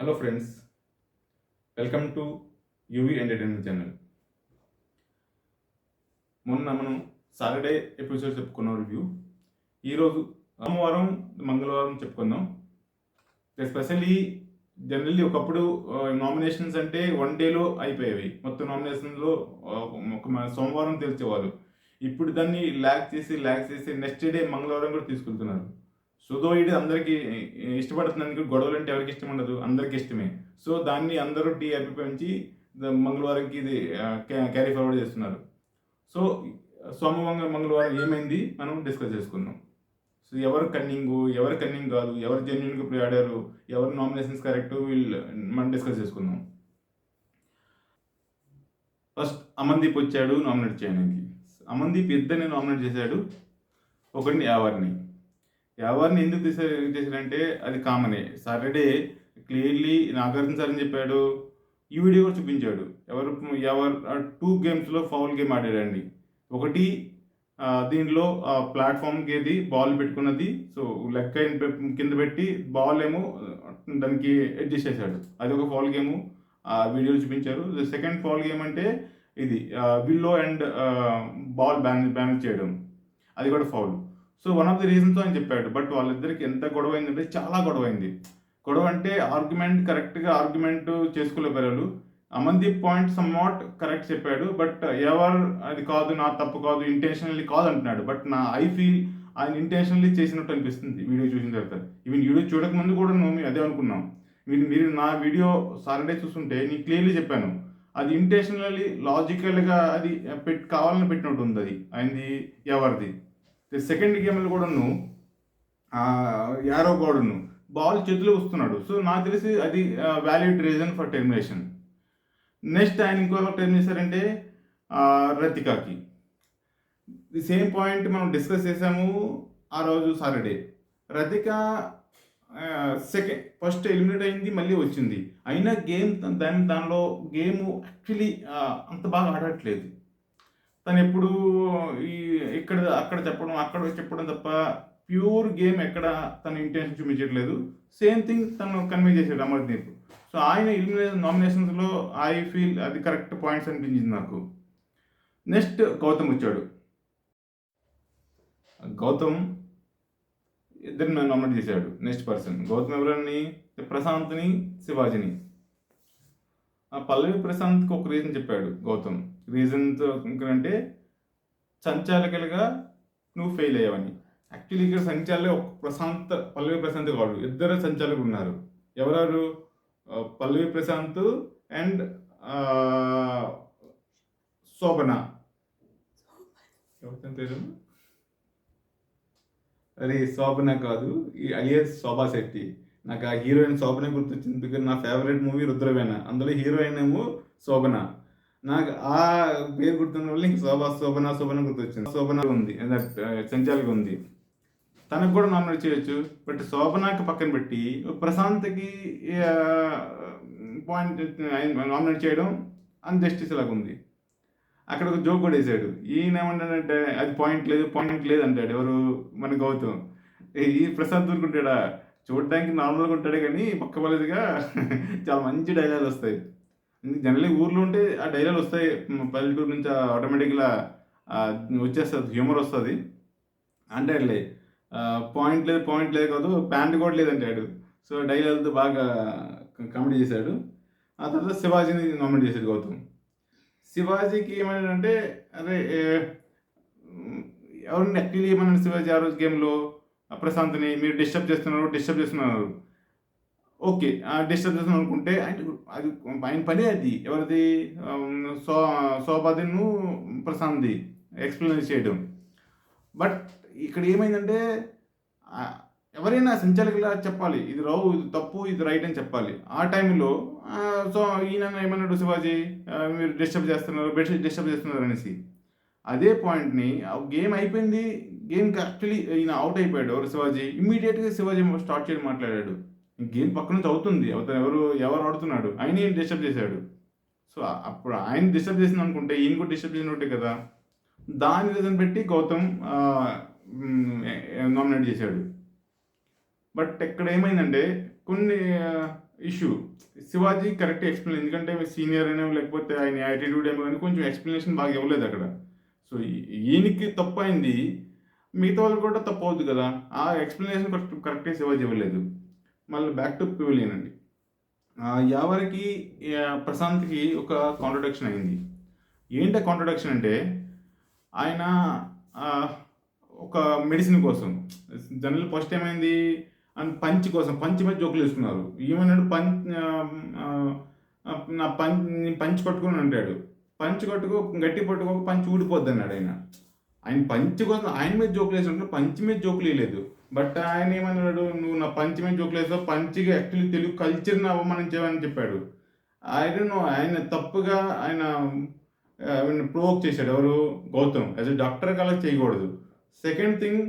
Hello friends welcome to UV entertainment channel మొన్న మనం Saturday episode చెప్పుకున్నాం రివ్యూ ఈరోజు సోమవారం మంగళవారం చెప్పుకుందాం. ఎస్పెషల్లీ జనరల్లీ ఒకప్పుడు నామినేషన్స్ అంటే వన్ డేలో అయిపోయేవి. మొత్తం నామినేషన్లో ఒక సోమవారం తెలిసేవారు ఇప్పుడు దాన్ని ల్యాక్ చేసి ల్యాక్ చేసి నెక్స్ట్ డే మంగళవారం కూడా తీసుకెళ్తున్నారు. సుధో ఇది అందరికి ఇష్టపడుతున్నందుకు గొడవలు అంటే ఎవరికి ఇష్టం ఉండదు? అందరికి ఇష్టమే. సో దాన్ని అందరూ టీఆర్పీ పెంచి మంగళవారంకి ఇది క్యారీ ఫార్వర్డ్ చేస్తున్నారు. సో సోమవారం మంగళవారం ఏమైంది? మనం డిస్కస్ చేసుకుందాం. సో ఎవరు కన్నింగ్ ఎవరు కన్నింగ్ కాదు ఎవరు జెన్యున్గా ఇప్పుడు ఆడారు ఎవరు నామినేషన్స్ కరెక్ట్ వీళ్ళు మనం డిస్కస్ చేసుకుందాం. ఫస్ట్ అమన్దీప్ వచ్చాడు నామినేట్ చేయడానికి. అమన్దీప్ ఇద్దరిని నామినేట్ చేశాడు. ఒకరిని యావర్ని ఎవరిని ఎందుకు తీసారు అది కామనే సాటర్డే క్లియర్లీ నాగార్జున సార్ అని చెప్పాడు ఈ వీడియో కూడా చూపించాడు ఎవరు ఎవరు టూ గేమ్స్లో ఫౌల్ గేమ్ ఆడాడండి ఒకటి దీనిలో ప్లాట్ఫామ్కి ఏది బాల్ పెట్టుకున్నది సో లెక్క అయిన కింద పెట్టి బాల్ ఏమో దానికి అడ్జస్ట్ చేశాడు అది ఒక ఫౌల్ గేమ్ ఆ వీడియోలో చూపించారు సెకండ్ ఫౌల్ గేమ్ అంటే ఇది willow and ball ban ban చేయడం అది కూడా foul so one of the reasons అని చెప్పాడు. బట్ వాళ్ళిద్దరికి ఎంత గొడవ అయిందంటే చాలా గొడవ అయింది గొడవ అంటే ఆర్గ్యుమెంట్ కరెక్ట్గా argument చేసుకోలేపారు Amardeep point some what correct చెప్పాడు. బట్ ఎవరు అది కాదు నా తప్పు కాదు ఇంటెన్షనల్లీ కాదు అంటున్నాడు. బట్ నా ఐ ఫీల్ ఆయన ఇంటెన్షనల్లీ చేసినట్టు అనిపిస్తుంది వీడియో చూసిన తర్వాత. ఈవెన్ వీడియో చూడకముందు కూడా మేము అదే అనుకున్నాం. మీరు మీరు నా వీడియో సాటర్డే చూస్తుంటే నేను క్లియర్లీ చెప్పాను. అది ఇంటెన్షనల్లీ లాజికల్గా అది పెట్ కావాలని పెట్టినట్టు ఉంది అది. ఆయనది ఎవరిది? సెకండ్ గేమ్లో కూడాను యారో గోడను బాల్ చేతిలో వస్తున్నాడు. సో నాకు తెలిసి అది valid reason for termination next ఆయన ఇంకొక ఏం చేశారంటే రతికాకి ది సేమ్ పాయింట్ మనం డిస్కస్ చేసాము ఆ రోజు Saturday Rathika second first eliminate అయింది మళ్ళీ వచ్చింది. అయినా గేమ్ దాని దానిలో గేమ్ యాక్చువల్లీ అంత బాగా ఆడట్లేదు. తను ఎప్పుడు ఈ ఇక్కడ అక్కడ చెప్పడం అక్కడ చెప్పడం తప్ప ప్యూర్ గేమ్ ఎక్కడ తన ఇంటెన్షన్ చూపించట్లేదు. సేమ్ థింగ్ తను కన్వే చేశాడు అమర్దీప్. సో ఆయన ఎలిమినేషన్ నామినేషన్స్లో ఐ ఫీల్ అది కరెక్ట్ పాయింట్స్ అనిపించింది నాకు. నెక్స్ట్ గౌతమ్ వచ్చాడు. గౌతమ్ ఇద్దరిని నామినేట్ చేశాడు. Next person. గౌతమ్ ఎవరని? ప్రశాంత్ని శివాజీని. ఆ పల్లవి ప్రశాంత్కి ఒక రీజన్ చెప్పాడు గౌతమ్. రీజన్తో అంటే సంచాలకులుగా నువ్వు ఫెయిల్ అయ్యావని. యాక్చువల్లీ ఇక్కడ సంచాలకులు ఒక ప్రశాంత్ పల్లవి ప్రశాంత్ కాదు. ఇద్దరు సంచాలకులు ఉన్నారు. ఎవరెవరు పల్లవి ప్రశాంత్ అండ్ శోభన. పేరు? అరే శోభన కాదు. ఈ అలియస్ శోభా శెట్టి. నాకు ఆ హీరోయిన్ శోభన గుర్తొచ్చింది. బికాజ్ నా ఫేవరెట్ మూవీ రుద్రవేణ. అందులో హీరోయిన్ ఏమో శోభన. నాకు ఆ పేరు గుర్తున్న వల్ల ఇంక శోభా శోభన శోభన గుర్తొచ్చింది. శోభన ఉంది సంచాలక ఉంది. తనకు కూడా నామినేట్ చేయొచ్చు బట్ శోభనాకి పక్కన పెట్టి ప్రశాంత్కి పాయింట్ నామినేట్ చేయడం అన్జస్టిస్ లాగా ఉంది. అక్కడ ఒక జోక్ కూడా వేసాడు. ఈయన ఏమంటాడంటే అది పాయింట్ లేదు పాయింట్ లేదు అంటాడు ఎవరు? మన గౌతమ్. ఈ ప్రశాంత్ ఊరుకుంటాడా? చూడడానికి నార్మల్గా ఉంటాడే కానీ పక్క చాలా మంచి డైలాగ్ వస్తాయి. జనరల్లీ ఊర్లో ఉంటే ఆ డైలాగ్ వస్తాయి. పల్లెటూరు నుంచి ఆటోమేటిక్గా వచ్చేస్తుంది హ్యూమర్ వస్తుంది. అంటే అట్లే పాయింట్ లేదు పాయింట్ లేదు కాదు ప్యాంట్ కూడా లేదంటాడు సో డైలాగ్తో బాగా కామెడీ చేశాడు. ఆ తర్వాత శివాజీని నామినేట్ చేశాడు గౌతమ్. శివాజీకి ఏమన్నాడంటే అరే ఎవరిని యాక్చువల్లీ ఏమన్నాడు శివాజీ ఆ రోజు గేమ్లో ప్రశాంత్ని మీరు డిస్టర్బ్ చేస్తున్నారు డిస్టర్బ్ చేస్తున్నారు. ఓకే డిస్టర్బ్ అనుకుంటే ఆయన అది ఆయన పని అది. ఎవరిది? సో శోభాదిను ప్రశాంత్ది ఎక్స్ప్లెయిన్ చేయడం. బట్ ఇక్కడ ఏమైందంటే ఎవరైనా సంచాలకులా చెప్పాలి ఇది రావు ఇది తప్పు ఇది రైట్ అని చెప్పాలి. ఆ టైంలో సో ఈయన ఏమన్నాడు శివాజీ? మీరు డిస్టర్బ్ చేస్తున్నారు బెడ్ డిస్టర్బ్ చేస్తున్నారు అనేసి. అదే పాయింట్ని గేమ్ అయిపోయింది గేమ్కి యాక్చువల్లీ ఈయన అవుట్ అయిపోయాడు ఎవరు? శివాజీ. ఇమ్మీడియట్గా శివాజీ స్టార్ట్ చేయడం మాట్లాడాడు. గేమ్ పక్క నుంచి అవుతుంది. అవతల ఎవరు ఎవరు ఆడుతున్నాడు? ఆయన ఏం డిస్టర్బ్ చేశాడు. సో అప్పుడు ఆయన డిస్టర్బ్ చేసింది అనుకుంటే ఈయన కూడా డిస్టర్బ్ చేసినట్టే కదా. దాని రీజన్ పెట్టి గౌతమ్ నామినేట్ చేశాడు. బట్ ఇక్కడ ఏమైందంటే కొన్ని ఇష్యూ శివాజీ కరెక్ట్ ఎక్స్ప్లెయిన్ ఎందుకంటే సీనియర్ అయినా లేకపోతే ఆయన యాటిట్యూడ్ ఏమో కానీ కొంచెం ఎక్స్ప్లెనేషన్ బాగా ఇవ్వలేదు అక్కడ. సో ఈయనకి తప్పు అయింది మిగతా వాళ్ళు కూడా తప్పు అవుద్ది కదా. ఆ ఎక్స్ప్లెనేషన్ కరెక్ట్ కరెక్ట్గా శివాజీ ఇవ్వలేదు. మళ్ళీ బ్యాక్ టు పివిలియన్ అండి. యావరికి ప్రశాంత్కి ఒక కాంట్రడక్షన్ అయింది. ఏంటి కాంట్రడక్షన్ అంటే ఆయన ఒక మెడిసిన్ కోసం జనరల్ ఫస్ట్ ఏమైంది అండ్ పంచ్ కోసం పంచ్ మీద జోకులు వేసుకున్నారు. ఏమన్నాడు? పంచ్ నా పంచ్ పంచ్ కొట్టుకుని అంటాడు. పంచ్ కొట్టుకో గట్టి పట్టుకోక పంచ్ ఊడిపోద్ది అన్నాడు ఆయన. ఆయన పంచ్ కోసం ఆయన మీద జోకులు వేసినట్టు పంచ్ మీద జోకులు వేయలేదు. బట్ ఆయన ఏమన్నాడు నువ్వు నా పంచి మీద జోకులు వేసావు పంచిగా యాక్చువల్లీ తెలుగు కల్చర్ని అవమానించావని చెప్పాడు. ఆయన ఆయన తప్పుగా ఆయన ప్రోవోక్ చేశాడు ఎవరు? గౌతమ్. యాజ్ ఎ డాక్టర్ అలా చేయకూడదు. సెకండ్ థింగ్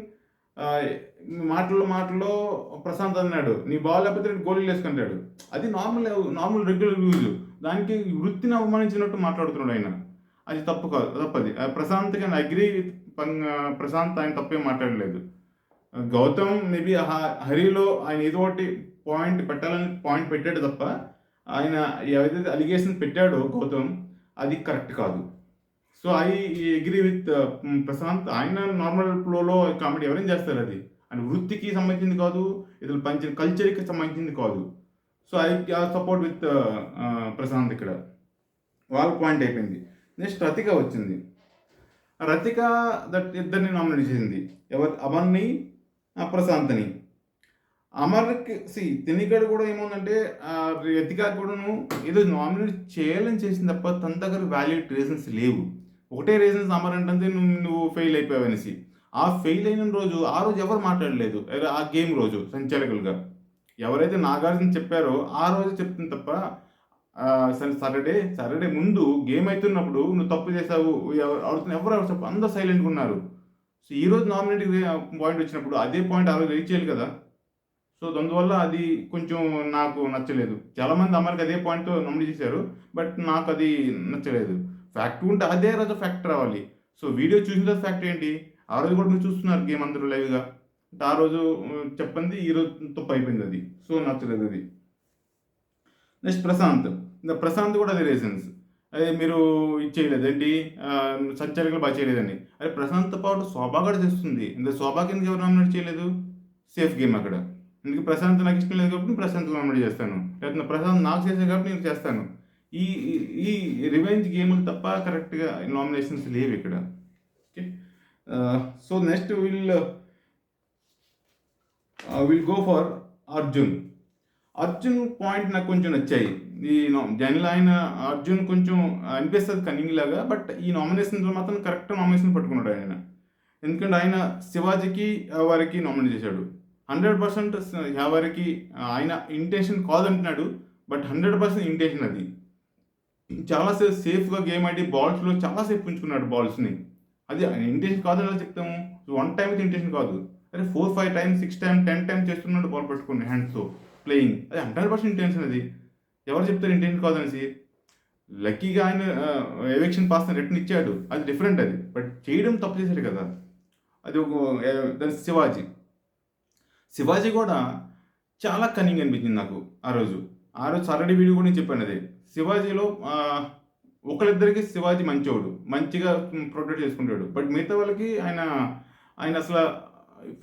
మాటల్లో మాటల్లో ప్రశాంత్ అన్నాడు నీ బాల్ లేకపోతే గోళీలు వేసుకుంటాడు. అది నార్మల్ నార్మల్ రెగ్యులర్ యూజ్ దానికి వృత్తిని అవమానించినట్టు మాట్లాడుతున్నాడు ఆయన. అది తప్పు కాదు తప్పది. ఆ ప్రశాంత్ కానీ అగ్రి ప్రశాంత్ ఆయన తప్పే మాట్లాడలేదు. గౌతమ్ మేబీ హరిలో ఆయన ఏదో ఒకటి పాయింట్ పెట్టాలని పాయింట్ పెట్టాడు తప్ప ఆయన ఏదైతే అలిగేషన్ పెట్టాడో గౌతమ్ అది కరెక్ట్ కాదు. So I agree with Prashanth. ఆయన నార్మల్ ఫ్లోలో కామెడీ ఎవరైనా చేస్తారు అది? ఆయన వృత్తికి సంబంధించింది కాదు ఇతను పంచిన కల్చర్కి సంబంధించింది కాదు. So I support with Prashanth ఇక్కడ. వాళ్ళ పాయింట్ అయిపోయింది. నెక్స్ట్ రతిక వచ్చింది. రతిక దట్ ఇద్దరిని నామినేట్ చేసింది. ఎవరు? అమర్ని ప్రశాంత్ని. అమర్కి సి తినిగడు కూడా ఏముందంటే ఎతికా కూడాను ఏదో నామినేట్ చేయాలని చేసింది తప్ప తన దగ్గర వ్యాలిడ్ రీజన్స్ లేవు. ఒకటే రీజన్స్ అమర్ అంటే నువ్వు నువ్వు ఫెయిల్ అయిపోయావు అనేసి. ఆ ఫెయిల్ అయిన రోజు ఆ రోజు ఎవరు మాట్లాడలేదు. ఆ గేమ్ రోజు సంచాలకులుగా. ఎవరైతే నాగార్జున చెప్పారో ఆ రోజు చెప్తుంది తప్ప సాటర్డే సాటర్డే ముందు గేమ్ అవుతున్నప్పుడు నువ్వు తప్పు చేసావు ఎవరు ఎవరు ఎవరు చెప్పు అందరూ సైలెంట్గా ఉన్నారు. సో ఈ రోజు నామినేట్ పాయింట్ వచ్చినప్పుడు అదే పాయింట్ ఆ రోజు రీచ్ చేయాలి కదా. సో అందువల్ల అది కొంచెం నాకు నచ్చలేదు. చాలామంది అమరికి అదే పాయింట్తో నామినేట్ చేశారు బట్ నాకు అది నచ్చలేదు. ఫ్యాక్ట్ ఉంటే అదే రోజు ఫ్యాక్ట్ రావాలి. సో వీడియో చూసిన తర్వాత ఫ్యాక్ట్ ఏంటి? ఆ రోజు కూడా మీరు చూస్తున్నారు గేమ్ అందరూ లైవ్గా ఆ రోజు చెప్పింది చెప్పండి ఈ రోజు తప్పు అయిపోయింది అది. సో నచ్చలేదు అది. నెక్స్ట్ ప్రశాంత్. ప్రశాంత్ కూడా అదే రీజన్స్ అదే మీరు ఇది చేయలేదండి. సంచాలకులు బాగా చేయలేదండి. అరే ప్రశాంత్ పాటు శోభా కూడా తెస్తుంది ఇంత శోభా కింద ఎవరు నామినేట్ చేయలేదు? సేఫ్ గేమ్ అక్కడ. ఇందుకు ప్రశాంత్ నాకు ఇష్టం లేదు కాబట్టి నేను ప్రశాంత్ నామినేట్ చేస్తాను. లేకపోతే ప్రశాంత్ నాకు చేసే కాబట్టి నేను చేస్తాను. ఈ ఈ- ఈ రివెంజ్ గేములు తప్ప కరెక్ట్గా నామినేషన్స్ లేవు ఇక్కడ. Okay? So next will will go for Arjun. Arjun point నాకు కొంచెం నచ్చాయి. ఈ జనరల్ ఆయన అర్జున్ కొంచెం అనిపిస్తుంది కన్నింగ్ లాగా బట్ ఈ నామినేషన్లో మాత్రం కరెక్ట్ నామినేషన్ పట్టుకున్నాడు ఆయన. ఎందుకంటే ఆయన శివాజీకి వారికి నామినేట్ చేశాడు. హండ్రెడ్ పర్సెంట్ వారికి ఆయన ఇంటెన్షన్ కాదంటున్నాడు బట్ హండ్రెడ్ పర్సెంట్ ఇంటెన్షన్ అది. చాలాసేపు సేఫ్గా గేమ్ ఆడి బాల్స్లో చాలాసేపు ఉంచుకున్నాడు బాల్స్ని అది ఇంటెన్షన్ కాదని ఎలా చెప్తాము? వన్ టైం అయితే ఇంటెన్షన్ కాదు. అరే four five times six time ten time చేస్తున్నాడు బాల్ పట్టుకుని హ్యాండ్స్తో ప్లేయింగ్ అది హండ్రెడ్ పర్సెంట్ ఇంటెన్షన్ అది. ఎవరు చెప్తారు ఇంటెన్షన్ అనేసి లక్కీగా ఆయన ఎలక్షన్ పాస్ రిటర్న్ ఇచ్చాడు. అది డిఫరెంట్ అది. బట్ చేయడం తప్పు చేశాడు కదా. అది ఒక దాని శివాజీ. శివాజీ కూడా చాలా కన్నింగ్ అనిపించింది నాకు ఆ రోజు. ఆ రోజు సాటర్డే వీడియో కూడా నేను చెప్పాను అదే. శివాజీలో ఆ, ఒకరిద్దరికి శివాజీ మంచోడు. మంచిగా ప్రొటెక్ట్ చేసుకుంటాడు. బట్ మిగతా వాళ్ళకి ఆయన ఆయన అసలు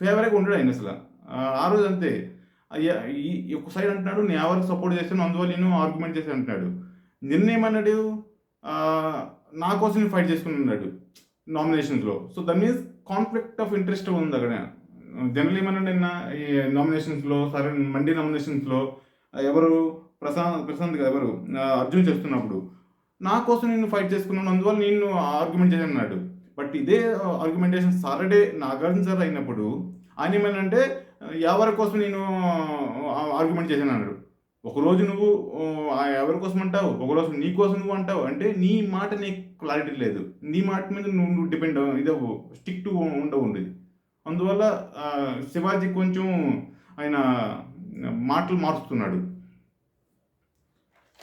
ఫేవరెట్గా ఉండడు ఆయన అసలు. ఆ, రోజు అంతే. ఒక సైడ్ అంటున్నాడు నేను ఎవరికి సపోర్ట్ చేస్తాను అందువల్ల నేను ఆర్గ్యుమెంట్ చేసి అంటున్నాడు. నిన్న ఏమన్నాడు? నా కోసం నేను ఫైట్ చేసుకుని ఉన్నాడు నామినేషన్స్లో so that means conflict of interest ఉంది అక్కడ. జనరల్ ఏమన్నాడు నిన్న? ఈ నామినేషన్స్లో సరే మండీ నామినేషన్స్లో ఎవరు? ప్రశాంత్ ప్రశాంత్ కదా ఎవరు? అర్జున్ చేస్తున్నప్పుడు. నా కోసం నేను ఫైట్ చేసుకున్నాను అందువల్ల నేను ఆర్గ్యుమెంట్ చేశాను అన్నాడు. బట్ ఇదే ఆర్గ్యుమెంటేషన్ సాటర్డే నాగార్జున సార్ అయినప్పుడు ఆయన ఏమనంటే ఎవరి కోసం నేను ఆర్గ్యుమెంట్ చేశాను అన్నాడు. ఒకరోజు నువ్వు ఆ, ఎవరి కోసం అంటావు? ఒకరోజు నీ కోసం నువ్వు అంటావు? అంటే నీ మాట నీకు క్లారిటీ లేదు. నీ మాట మీద నువ్వు నువ్వు డిపెండ్ ఇదవు స్టిక్ టు ఉండవు ఉండేది. అందువల్ల శివాజీ కొంచెం ఆయన మాటలు మారుస్తున్నాడు.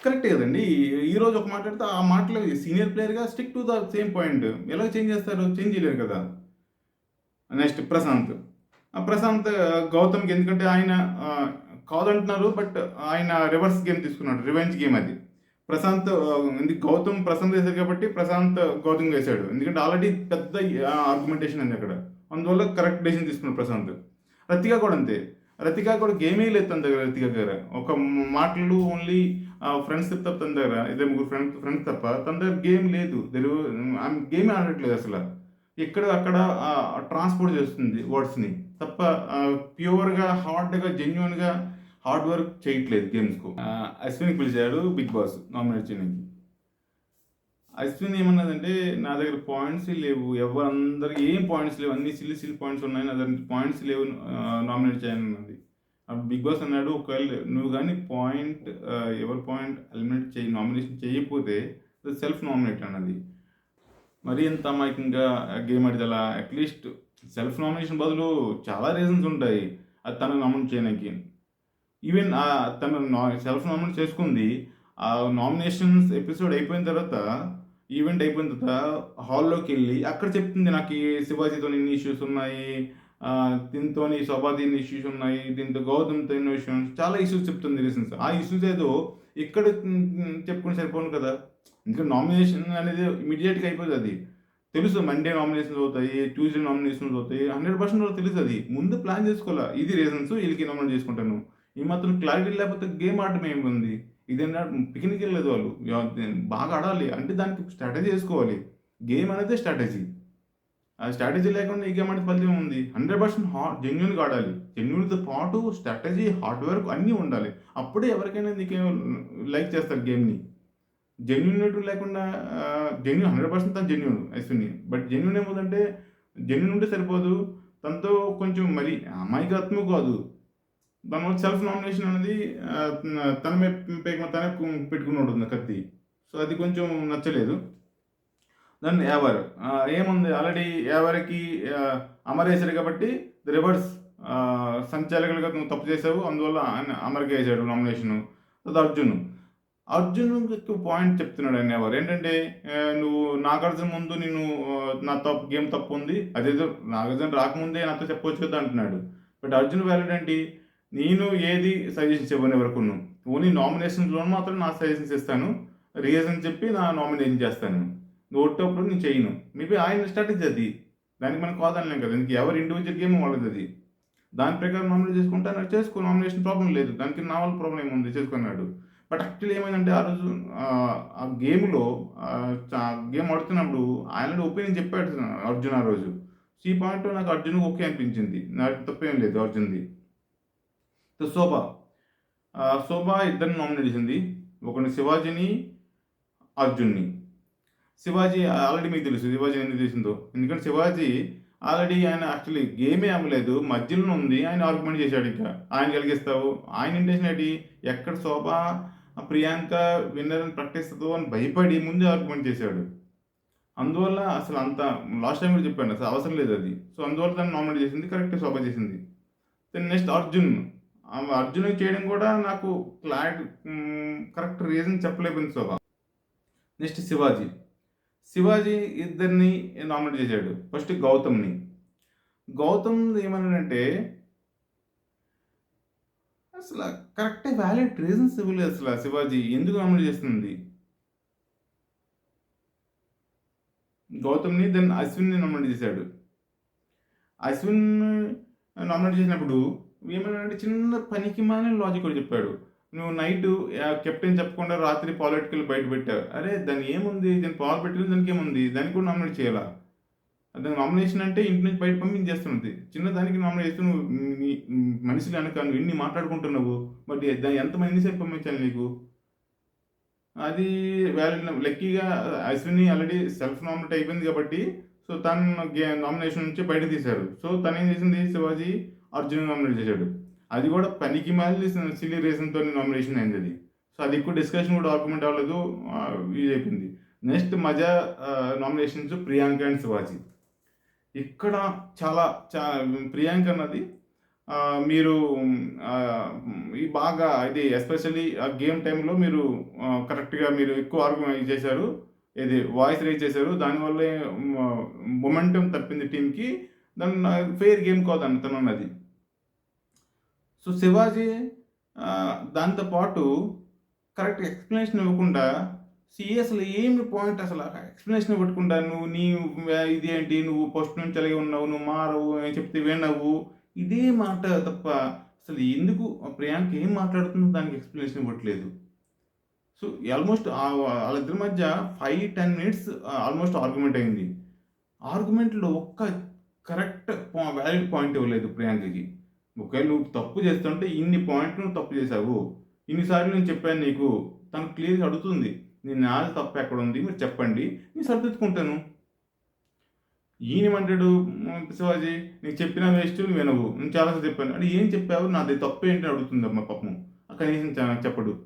కరెక్ట్ కదండి? ఈ- ఒక మాట్లాడితే ఆ మాటలు సీనియర్ ప్లేయర్గా stick to the same point ఎలా చేంజ్ చేస్తారు? చేంజ్ చేయలేరు కదా. నెక్స్ట్ ప్రశాంత్. ప్రశాంత్ గౌతమ్కి. ఎందుకంటే ఆయన కాదంటున్నారు బట్ ఆయన రివర్స్ గేమ్ తీసుకున్నాడు. రివెంజ్ గేమ్ అది. ప్రశాంత్ ఎందుకు గౌతమ్ ప్రశాంత్ వేశాడు కాబట్టి ప్రశాంత్ గౌతమ్ వేశాడు ఎందుకంటే ఆల్రెడీ పెద్ద ఆర్గ్యుమెంటేషన్ ఉంది అక్కడ. అందువల్ల కరెక్ట్ డెసిషన్ తీసుకున్నాడు ప్రశాంత్. రతిక కూడా అంతే. రతిక కూడా గేమే లేదు తన దగ్గర రతిక దగ్గర. ఒక మాటలు ఓన్లీ ఫ్రెండ్స్ తప్ప తన దగ్గర. ఇద్దరు ముగ్గురు ఫ్రెండ్స్ ఫ్రెండ్స్ తప్ప తన దగ్గర గేమ్ లేదు. తెలుగు ఆమె గేమే ఆడట్లేదు అసలు. ఎక్కడ అక్కడ ట్రాన్స్పోర్ట్ చేస్తుంది వర్డ్స్ని తప్ప ప్యూర్గా హార్డ్గా జెన్యున్గా హార్డ్ వర్క్ చేయట్లేదు గేమ్స్కు. అశ్విన్ పిలిచాడు బిగ్ బాస్ నామినేట్ చేయడానికి. అశ్విన్ ఏమన్నదంటే నా దగ్గర పాయింట్స్ లేవు. ఎవరందరికి ఏం పాయింట్స్ లేవు. అన్ని సిల్లి సిల్లి పాయింట్స్ ఉన్నాయి. నా దగ్గర పాయింట్స్ లేవు నామినేట్ చేయనున్నది బిగ్ బాస్ అన్నాడు ఒకవేళ నువ్వు కానీ పాయింట్ ఎవరి పాయింట్ ఎలిమినేట్ చేయి నామినేషన్ చేయకపోతే సెల్ఫ్ నామినేట్ అన్నది. మరి ఇంత అమాయకంగా గేమ్ ఆడితే అలా అట్లీస్ట్ సెల్ఫ్ నామినేషన్ బదులు చాలా రీజన్స్ ఉంటాయి. అది తను నామినేట్ చేయడానికి. ఈవెన్ తను సెల్ఫ్ నామినేట్ చేసుకుంది. ఆ నామినేషన్స్ ఎపిసోడ్ అయిపోయిన తర్వాత ఈవెంట్ అయిపోయిన తర్వాత హాల్లోకి వెళ్ళి అక్కడ చెప్తుంది నాకు ఈ శివాజీతో ఇన్ని ఇష్యూస్ ఉన్నాయి. దీంతో శోభాది ఇన్ని ఇష్యూస్ ఉన్నాయి. దీంతో గౌతమ్తో ఎన్నో ఇష్యూస్ చాలా ఇష్యూస్ చెప్తుంది రీజన్స్. ఆ ఇష్యూస్ ఏదో ఇక్కడ చెప్పుకుని సరిపోను కదా. ఇంకా నామినేషన్ అనేది ఇమీడియట్గా అయిపోతుంది అది. తెలుసు మండే నామినేషన్స్ అవుతాయి ట్యూస్డే నామినేషన్స్ అవుతాయి హండ్రెడ్ పర్సెంట్ తెలుసు అది ముందు ప్లాన్ చేసుకోవాలా? ఇది రీజన్స్ వీళ్ళకి నామినేట్ చేసుకుంటాను. ఈ మాత్రం క్లారిటీ లేకపోతే గేమ్ ఆడటం ఏముంది? ఇదేనా? పిక్నిక్ వెళ్ళలేదు వాళ్ళు. బాగా ఆడాలి. అంటే దానికి స్ట్రాటజీ చేసుకోవాలి. గేమ్ అనేది స్ట్రాటజీ ఆ స్ట్రాటజీ లేకుండా ఈ గేమ్ అంటే ఫలితం ఉంది హండ్రెడ్ పర్సెంట్ హార్ట్ జెన్యున్గా ఆడాలి. జెన్యున్తో పాటు స్ట్రాటజీ హార్డ్ వర్క్ అన్నీ ఉండాలి. అప్పుడే ఎవరికైనా నీకు లైక్ చేస్తారు గేమ్ని జెన్యున్ లేకుండా జెన్యున్ హండ్రెడ్ పర్సెంట్ తను జెన్యున్ అశ్విని బట్ జెన్యున్ ఏమవుతుందంటే జెన్యున్ ఉంటే సరిపోదు. తనతో కొంచెం మరి అమాయకత్వం కాదు. దానివల్ల సెల్ఫ్ నామినేషన్ అనేది తన తనే పెట్టుకుని ఉంటుంది కత్తి. సో అది కొంచెం నచ్చలేదు. దాన్ని యావర్ ఏముంది? ఆల్రెడీ యావర్కి అమరేశారు కాబట్టి రివర్స్ సంచాలకులుగా నువ్వు తప్పు చేసావు అందువల్ల ఆయన వేసాడు నామినేషన్ అది అర్జున్. అర్జున్ పాయింట్ చెప్తున్నాడు ఆయన ఎవరు ఏంటంటే నువ్వు నాగార్జున ముందు నేను నా తప్పు గేమ్ తప్పు ఉంది. అదేదో నాగార్జున రాకముందే నాతో చెప్పొచ్చు కదా అంటున్నాడు. బట్ అర్జున్ వ్యాలిడ్ ఏంటి? నేను ఏది సజెషన్స్ ఇవ్వను ఎవరికి ఓన్లీ నామినేషన్స్లో మాత్రం నా సజెషన్స్ ఇస్తాను. రీజన్ చెప్పి నా నామినేషన్ చేస్తాను. నువ్వు నేను చేయను. మేబీ ఆయన స్ట్రాటజీ అది. దానికి మనం కాదనలేం కదా. ఇంక ఎవరి ఇండివిజువల్ గేమ్ వాళ్ళది అది. దాని ప్రకారం నామినేట్ చేసుకుంటే చేసుకో నామినేషన్ ప్రాబ్లం లేదు. దానికి నా వాళ్ళ ప్రాబ్లం ఏముంది? చేసుకున్నాడు. బట్ యాక్చువల్లీ ఏమైందంటే ఆ రోజు ఆ, ఆ గేమ్లో గేమ్ ఆడుతున్నప్పుడు ఆయన ఒపీనియన్ చెప్పాడు అర్జున్ ఆ రోజు. సో ఈ నాకు అర్జున్ ఓకే అనిపించింది. నాకు తప్పేం లేదు అర్జున్ది. శోభా. శోభా ఇద్దరిని నామినేట్ చేసింది. ఒకరిని శివాజీని అర్జున్ని. శివాజీ ఆల్రెడీ మీకు తెలుసు శివాజీ ఎందుకు చేసిందో. ఎందుకంటే శివాజీ ఆల్రెడీ ఆయన యాక్చువల్లీ గేమే అవ్వలేదు మధ్యలో ఉంది ఆయన ఆర్గ్యుమెంట్ చేశాడు ఇంకా. ఆయన కలిగిస్తావు ఆయన ఇంటెన్షన్ ఏంటి? ఎక్కడ శోభ ప్రియాంక విన్నర్ అని ప్రకటిస్తుందో అని భయపడి ముందే ఆర్గ్యుమెంట్ చేశాడు. అందువల్ల అసలు అంత లాస్ట్ టైం కూడా చెప్పాను అసలు అవసరం లేదు అది. సో అందువల్ల తను నామినేట్ చేసింది కరెక్ట్ శోభ చేసింది. Then next Arjun. అర్జున్ చేయడం కూడా నాకు క్లారిటీ కరెక్ట్ రీజన్ చెప్పలేకపోయింది శోభ. నెక్స్ట్ శివాజీ. శివాజీ ఇద్దరిని నామినేట్ చేశాడు. ఫస్ట్ గౌతమ్ని. గౌతమ్ ఏమన్నాడంటే అసలు కరెక్ట్ వ్యాలిడ్ రీజన్స్ ఇవ్వలేదు అసలు శివాజీ. ఎందుకు అమలు చేస్తుంది? గౌతమ్ని దెన్ అశ్విన్ని నామినేట్ చేశాడు. అశ్విన్ నామినేట్ చేసినప్పుడు ఏమన్నాడంటే చిన్న పనికి మానే లాజిక్ కూడా చెప్పాడు. నువ్వు నైట్ కెప్టెన్ చెప్పకుండా రాత్రి పాలిటికల్ బయట పెట్టావు. అరే దాని ఏముంది? దాని పవర్ పెట్టిన దానికి ఏముంది? దానికి కూడా నామినేట్ చేయాలా? దాని నామినేషన్ అంటే ఇంటి నుంచి బయట పంపించేస్తున్నది. చిన్నదానికి నామినేట్ చేస్తూ నువ్వు అనక నువ్వు ఇన్ని మాట్లాడుకుంటున్నావు బట్ దాన్ని ఎంతమంది ఎన్నిసార్లు పంపించాలి నీకు? అది వ్యాలిడ్ లక్కీగా అశ్విని ఆల్రెడీ సెల్ఫ్ నామినేట్ అయిపోయింది కాబట్టి సో తను నామినేషన్ నుంచి బయట తీశారు సో తను ఏం చేసింది శివాజీ? అర్జున్ నామినేట్ చేశాడు. అది కూడా పనికి మాలి సిలీ రీజన్తో నామినేషన్ అయింది అది సో అది ఎక్కువ డిస్కషన్ కూడా ఆర్గ్యుమెంట్ అవ్వలేదు ఆ, ఇది అయిపోయింది. నెక్స్ట్ మజా నామినేషన్స్ ప్రియాంక అండ్ శివాజీ. ఇక్కడ చాలా చా ప్రియాంక అన్నది మీరు ఈ బాగా ఇది ఎస్పెషల్లీ ఆ గేమ్ టైంలో మీరు కరెక్ట్గా మీరు ఎక్కువ ఆర్గనైజ్ చేశారు ఇది వాయిస్ రేజ్ చేశారు దానివల్ల మొమెంటం తప్పింది టీంకి దాన్ని ఫెయిర్ గేమ్ కాదు తను అన్నది. సో శివాజీ దాంతోపాటు కరెక్ట్ ఎక్స్ప్లెనేషన్ ఇవ్వకుండా సిఎస్లో అసలు ఏమి పాయింట్ అసలు? ఎక్స్ప్లెనేషన్ పెట్టుకుంటాను. నువ్వు నీ ఇదేంటి? నువ్వు ఫస్ట్ నుంచి అలాగే ఉన్నావు. నువ్వు మారవు అని చెప్తే వినవు. ఇదే మాట తప్ప అసలు ఎందుకు? ప్రియాంక ఏం మాట్లాడుతుందో దానికి ఎక్స్ప్లెనేషన్ ఇవ్వట్లేదు. సో ఆల్మోస్ట్ వాళ్ళిద్దరి మధ్య five ten minutes almost argument అయింది. ఆర్గ్యుమెంట్లో ఒక్క కరెక్ట్ వ్యాలిడ్ పాయింట్ ఇవ్వలేదు ప్రియాంకకి. ఒకవేళ నువ్వు తప్పు చేస్తుంటే ఇన్ని పాయింట్లు నువ్వు తప్పు చేసావు. ఇన్నిసార్లు నేను చెప్పాను నీకు. తను క్లియర్గా అడుగుతుంది. నేను నాది తప్పు ఎక్కడ ఉంది మీరు చెప్పండి. నేను సరిదిద్దుకుంటాను. ఈయనమంటాడు? శివాజీ నీకు చెప్పిన వేస్ట్ నువ్వు వినవు. నేను చాలాసార్లు చెప్పాను. అంటే ఏం చెప్పావు? నాది తప్పు ఏంటి అడుగుతుంది అమ్మ పాపం. కనీసం చెప్పడు.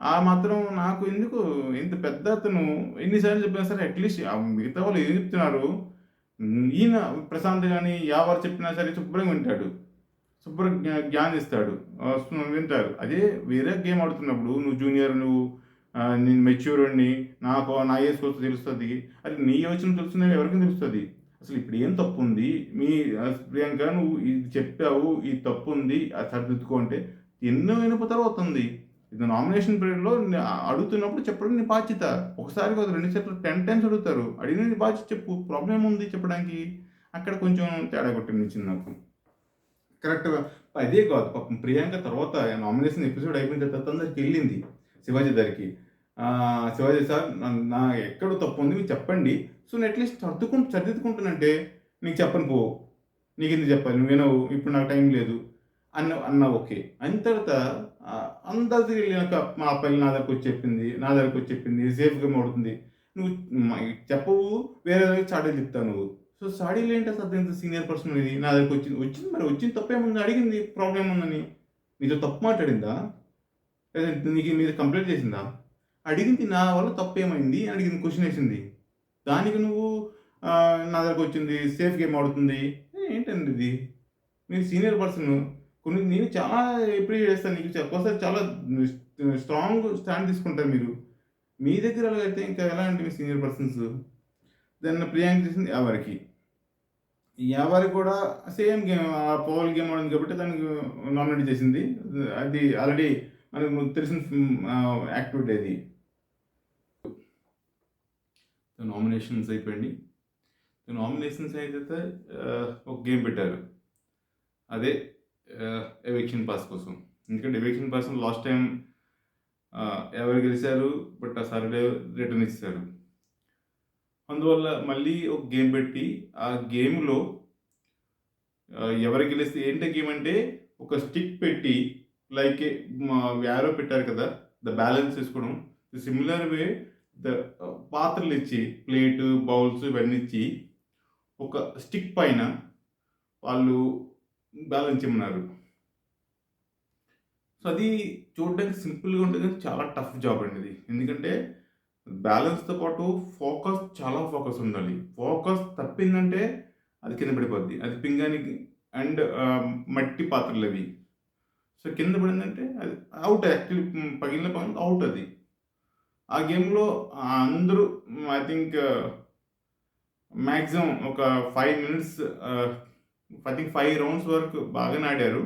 ఆ మాత్రం నాకు ఎందుకు? ఇంత పెద్ద అతను. ఎన్నిసార్లు చెప్పినా సరే అట్లీస్ట్ మిగతా వాళ్ళు ఏం చెప్తున్నారు? ఈయన ప్రశాంత్ కానీ ఎవరు చెప్పినా సరే శుభ్రంగా వింటాడు. శుభ్రంగా జ్ఞానిస్తాడు వింటారు అదే వేరే గేమ్ ఆడుతున్నప్పుడు నువ్వు జూనియర్ నువ్వు నేను మెచ్యూర్ని నాకు నా ఏజ్ కోసం తెలుస్తుంది. అది నీ యోచన తెలుస్తుంది ఎవరికి తెలుస్తుంది? అసలు ఇప్పుడు ఏం తప్పు ఉంది మీ ప్రియాంక నువ్వు ఇది చెప్పావు ఇది తప్పు ఉంది అది సరిదిద్దుకో అంటే ఎన్నో అయిన తర్వాత ఉంది ఇది నామినేషన్ పీరియడ్లో అడుగుతున్నప్పుడు చెప్పడం నీ బాధ్యత. ఒకసారి కాదు రెండు సెట్లు టెన్ టైమ్స్ అడుగుతారు. అడిగిన నీ బాధ్యత చెప్పు. ప్రాబ్లం ఉంది చెప్పడానికి? అక్కడ కొంచెం తేడా కొట్టింది నాకు కరెక్ట్గా అదే కాదు పాపం ప్రియాంక తర్వాత నామినేషన్ ఎపిసోడ్ అయిపోయిన తర్వాత అందరికి వెళ్ళింది. శివాజీ దగ్గరికి. శివాజీ సార్ నా- ఎక్కడ తప్పు ఉంది మీరు చెప్పండి. సో నేను అట్లీస్ట్ సర్దుకుంటు సర్దిద్దుకుంటానంటే నీకు చెప్పను పో. నీకు ఎందుకు చెప్పాలి నువ్వేనవు ఇప్పుడు నాకు టైం లేదు. అన్న అన్న ఓకే. అయిన తర్వాత ఆ, వెళ్ళినాక మా అబ్బాయి నా దగ్గరకు వచ్చి చెప్పింది నా దగ్గరకు వచ్చి చెప్పింది సేఫ్గా మడుతుంది నువ్వు చెప్పవు వేరే దగ్గర సాడీలు చెప్తావు నువ్వు. సో సాడీలు ఏంటి అసలు? ఇంత సీనియర్ పర్సన్ ఇది? నా దగ్గరకు వచ్చింది. వచ్చింది మరి వచ్చింది తప్పేముంది అడిగింది ప్రాబ్లం ఉందని. నీతో తప్పు మాట్లాడిందా? లేదా నీకు మీద కంప్లైంట్ చేసిందా? అడిగింది నా వల్ల తప్పేమైంది అని అడిగింది క్వశ్చన్ వేసింది. దానికి నువ్వు నా దగ్గరకు వచ్చింది సేఫ్ గేమ్ ఆడుతుంది. ఏంటండి ఇది? మీరు సీనియర్ పర్సన్ కొన్ని నేను చాలా ఎప్రిషియేట్ చేస్తాను నీకు. ఒక్కోసారి చాలా స్ట్రాంగ్ స్టాండ్ తీసుకుంటారు మీరు. మీ దగ్గర అయితే ఇంకా ఎలా అంటే మీ సీనియర్ పర్సన్స్ దాన్ని ప్రియాంక చేసింది ఎవరికి? ఎవరికి కూడా సేమ్ గేమ్ ఆ పవర్ గేమ్ ఆడింది కాబట్టి దానికి నామినేట్ చేసింది. అది ఆల్రెడీ మనకు తెలిసిన యాక్టివిటీ అది నామినేషన్స్ అయిపోయింది నామినేషన్స్ అయితే ఒక గేమ్ పెట్టారు. అదే ఎవిక్షన్ పాస్ కోసం. ఎందుకంటే ఎవిక్షన్ పాస్ లాస్ట్ టైం ఎవరు గెలిచారు బట్ ఆ సర్వే రిటర్న్ ఇచ్చారు. అందువల్ల మళ్ళీ ఒక గేమ్ పెట్టి ఆ గేమ్లో ఎవరు గెలిస్తే ఏంటి గేమ్ అంటే ఒక స్టిక్ పెట్టి లైక్ యారో పెట్టారు కదా ద బ్యాలెన్స్ చేసుకోవడం సిమిలర్ వే ద పాత్రలు ఇచ్చి ప్లేటు బౌల్స్ ఇవన్నీ ఇచ్చి ఒక స్టిక్ పైన వాళ్ళు బ్యాలెన్స్ ఇమ్మన్నారు సో అది చూడడానికి సింపుల్గా ఉంటుంది కానీ చాలా టఫ్ జాబ్ అండి ఇది. ఎందుకంటే బ్యాలెన్స్తో పాటు ఫోకస్ చాలా ఫోకస్ ఉండాలి. ఫోకస్ తప్పిందంటే అది కింద పడిపోద్ది. అది పింగానికి అండ్ మట్టి పాత్రలు అవి. సో కింద పడిందంటే అది అవుట్ యాక్చువల్లీ పగిలిన పగిలిన అవుట్ అది. ఆ గేమ్లో అందరూ ఐ థింక్ మ్యాక్సిమం ఒక five minutes I think five rounds వరకు బాగానే ఆడారు.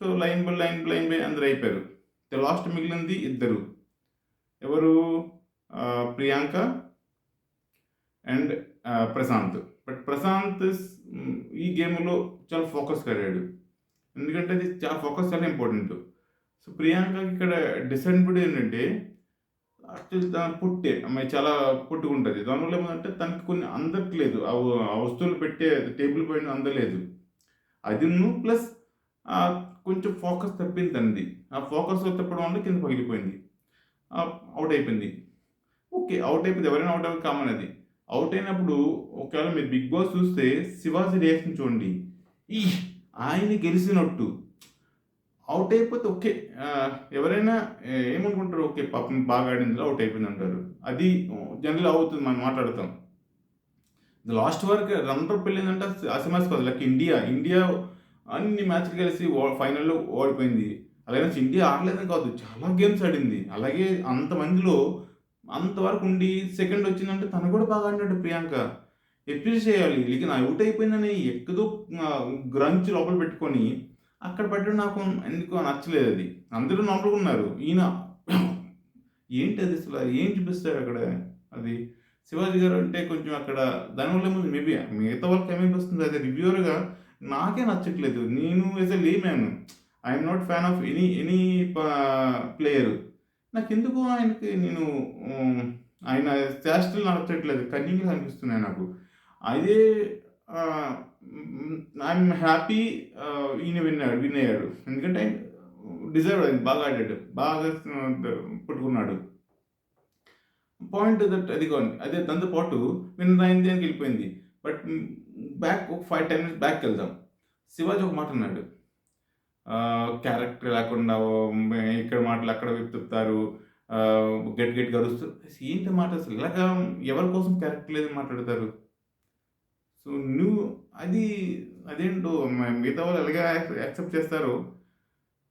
So line by line line by అందరు అయిపోయారు. లాస్ట్ మిగిలింది ఇద్దరు. ఎవరు? ప్రియాంక అండ్ ప్రశాంత్. బట్ ప్రశాంత్ ఈ గేమ్లో చాలా ఫోకస్ కరాడు ఎందుకంటే అది చాలా ఫోకస్ చాలా ఇంపార్టెంట్ సో ప్రియాంకకి ఇక్కడ డిసడ్వాంటేజ్ ఏంటంటే యాక్చువల్లీ తన పుట్టే అమ్మాయి చాలా పుట్టుకుంటుంది. దానివల్ల ఏమంటే తనకి కొన్ని అందట్లేదు. ఆ వస్తువులు పెట్టే టేబుల్ పైన అందలేదు. అది ప్లస్ కొంచెం ఫోకస్ తప్పింది తనది. ఆ ఫోకస్ తప్పడం వల్ల కింద పగిలిపోయింది. అవుట్ అయిపోయింది. ఓకే అవుట్ అయిపోయింది. ఎవరైనా అవుట్ అవ్వదు కామన్ అది. అవుట్ అయినప్పుడు ఒకవేళ మీరు బిగ్ బాస్ చూస్తే శివాజీ రియాక్షన్ చూడండి. ఈ ఆయన గెలిచినట్టు. అవుట్ అయిపోతే ఓకే. ఎవరైనా ఏమనుకుంటారు? ఓకే పాపం బాగా ఆడింది అవుట్ అయిపోయింది అంటారు అది జనరల్ అవుతుంది మనం మాట్లాడతాం. లాస్ట్ వరకు రన్నర్అప్ వెళ్ళిందంటే అసమాస్ కాదు లైక్ ఇండియా ఇండియా అన్ని మ్యాచ్లు కలిసి ఫైనల్లో ఓడిపోయింది. అలాగే ఇండియా ఆడలేదని కాదు చాలా గేమ్స్ ఆడింది. అలాగే అంతమందిలో అంతవరకు ఉండి సెకండ్ వచ్చిందంటే తను కూడా బాగా ఆడినట్టు ప్రియాంక. ఎప్రిషియేట్ చేయాలి? లేక నా అవుట్ అయిపోయిందని ఎక్కదో గ్రంచ్ లోపల పెట్టుకొని అక్కడ పెట్టడం నాకు ఎందుకో నచ్చలేదు అది. అందరూ నార్మల్గా ఉన్నారు. ఈయన ఏంటి అది అసలు? ఏం చూపిస్తారు అక్కడ? అది శివాజీ గారు అంటే కొంచెం అక్కడ దానివల్ల ఏమో మేబీ మిగతా వాళ్ళకి ఏమైపోతుంది అదే రివ్యూవర్గా నాకే నచ్చట్లేదు. నేను as a man I'm not fan of any any player నాకు ఎందుకు ఆయనకి నేను ఆయన చేష్టలు నచ్చట్లేదు. కన్నీళ్ళు అనిపిస్తున్నాయి నాకు. అదే ఐఎమ్ హ్యాపీ ఈయన విన్నాడు విన్ అయ్యాడు ఎందుకంటే డిజర్వ్ అయింది బాగా ఆడాడు బాగా పుట్టుకున్నాడు పట్టుకున్నాడు. పాయింట్ దట్ అది కాదు అదే దాంతో పాటు విన్ అయింది అని వెళ్ళిపోయింది. బట్ బ్యాక్ ఒక ఫైవ్ టెన్ మినిట్స్ బ్యాక్ వెళ్దాం. శివాజీ ఒక మాట అన్నాడు. క్యారెక్టర్ లేకుండా ఇక్కడ మాటలు అక్కడ వెతుకుతారు గట్టి గట్టి గరుస్తారు ఏంటి మాట అసలు? ఇలాగా ఎవరి కోసం క్యారెక్టర్ లేదని మాట్లాడతారు? సో నువ్వు అది అదేంటో మిగతా వాళ్ళు ఎలాగా యాక్సెప్ట్ చేస్తారు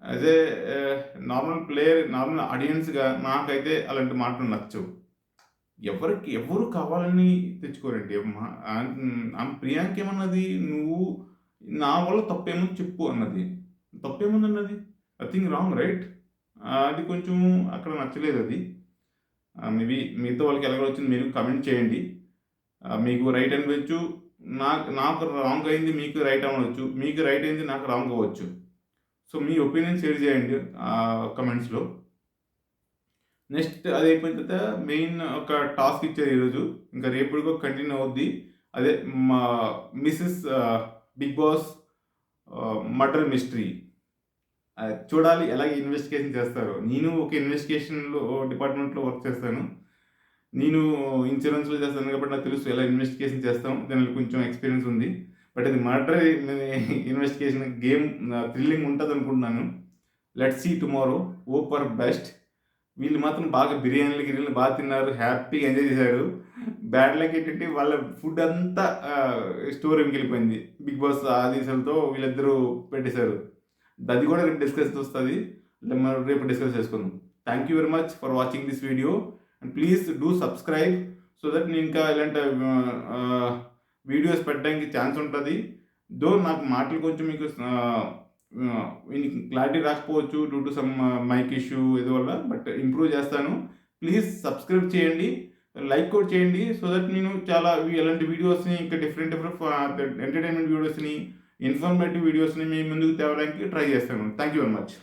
as a normal player normal ఆడియన్స్గా నాకైతే అలాంటి మాటలు నచ్చవు. ఎవరికి ఎవరు కావాలని తెచ్చుకోరండి. మా- ఆమె ప్రియాంక ఏమన్నది? నువ్వు నా వల్ల తప్పేమో చెప్పు అన్నది. తప్పేముంది అన్నది ఐ థింక్ రాంగ్ రైట్ అది కొంచెం అక్కడ నచ్చలేదు అది. మేబీ మిగతా వాళ్ళకి ఎలాగో వచ్చింది మీరు కమెంట్ చేయండి. మీకు రైట్ అనిపించు. నాకు నాకు రాంగ్ అయింది మీకు రైట్ అవ్వచ్చు. మీకు రైట్ అయింది నాకు రాంగ్ అవ్వచ్చు. సో మీ ఒపీనియన్ షేర్ చేయండి కమెంట్స్లో నెక్స్ట్ అది అయిపోయిన తర్వాత మెయిన్ ఒక టాస్క్ ఇచ్చారు ఈరోజు. ఇంకా రేపు కూడా కంటిన్యూ అవుద్ది. అదే మా misses Bigg Boss murder mystery చూడాలి ఎలాగ ఇన్వెస్టిగేషన్ చేస్తారో. నేను ఒక ఇన్వెస్టిగేషన్లో డిపార్ట్మెంట్లో వర్క్ చేస్తాను. నేను ఇన్సూరెన్స్లో చేస్తాను. కాబట్టి నాకు తెలుసు ఎలా ఇన్వెస్టిగేషన్ చేస్తాం. దానికి కొంచెం ఎక్స్పీరియన్స్ ఉంది. బట్ అది మర్డర్ ఇన్వెస్టిగేషన్ గేమ్ థ్రిల్లింగ్ ఉంటుంది అనుకుంటున్నాను. Let see tomorrow oh for best వీళ్ళు మాత్రం బాగా బిర్యానీలు గిర్యానీలు బాగా తిన్నారు. హ్యాపీగా ఎంజాయ్ చేశారు. బ్యాడ్ లక్ ఏంటంటే వాళ్ళ ఫుడ్ అంతా స్టోర్ వెళ్ళిపోయింది. బిగ్ బాస్ ఆదేశాలతో వీళ్ళిద్దరూ పెట్టేశారు. అది కూడా రేపు డిస్కస్ వస్తుంది. మనం రేపు డిస్కస్ చేసుకుందాం. Thank you very much for watching this video and please do subscribe so that నేను ఇంకా ఇలాంటి వీడియోస్ పెట్టడానికి ఛాన్స్ ఉంటుంది. దో నాకు మాటలు కొంచెం మీకు క్లారిటీ రాకపోవచ్చు due to some mic issue ఇది వల్ల బట్ ఇంప్రూవ్ చేస్తాను. ప్లీజ్ సబ్స్క్రైబ్ చేయండి లైక్ కూడా చేయండి సో దట్ నేను చాలా ఎలాంటి వీడియోస్ని ఇంకా డిఫరెంట్ డిఫరెంట్ ఎంటర్టైన్మెంట్ వీడియోస్ని ఇన్ఫర్మేటివ్ వీడియోస్ని మీ ముందుకు తేవడానికి ట్రై చేస్తాను. Thank you very much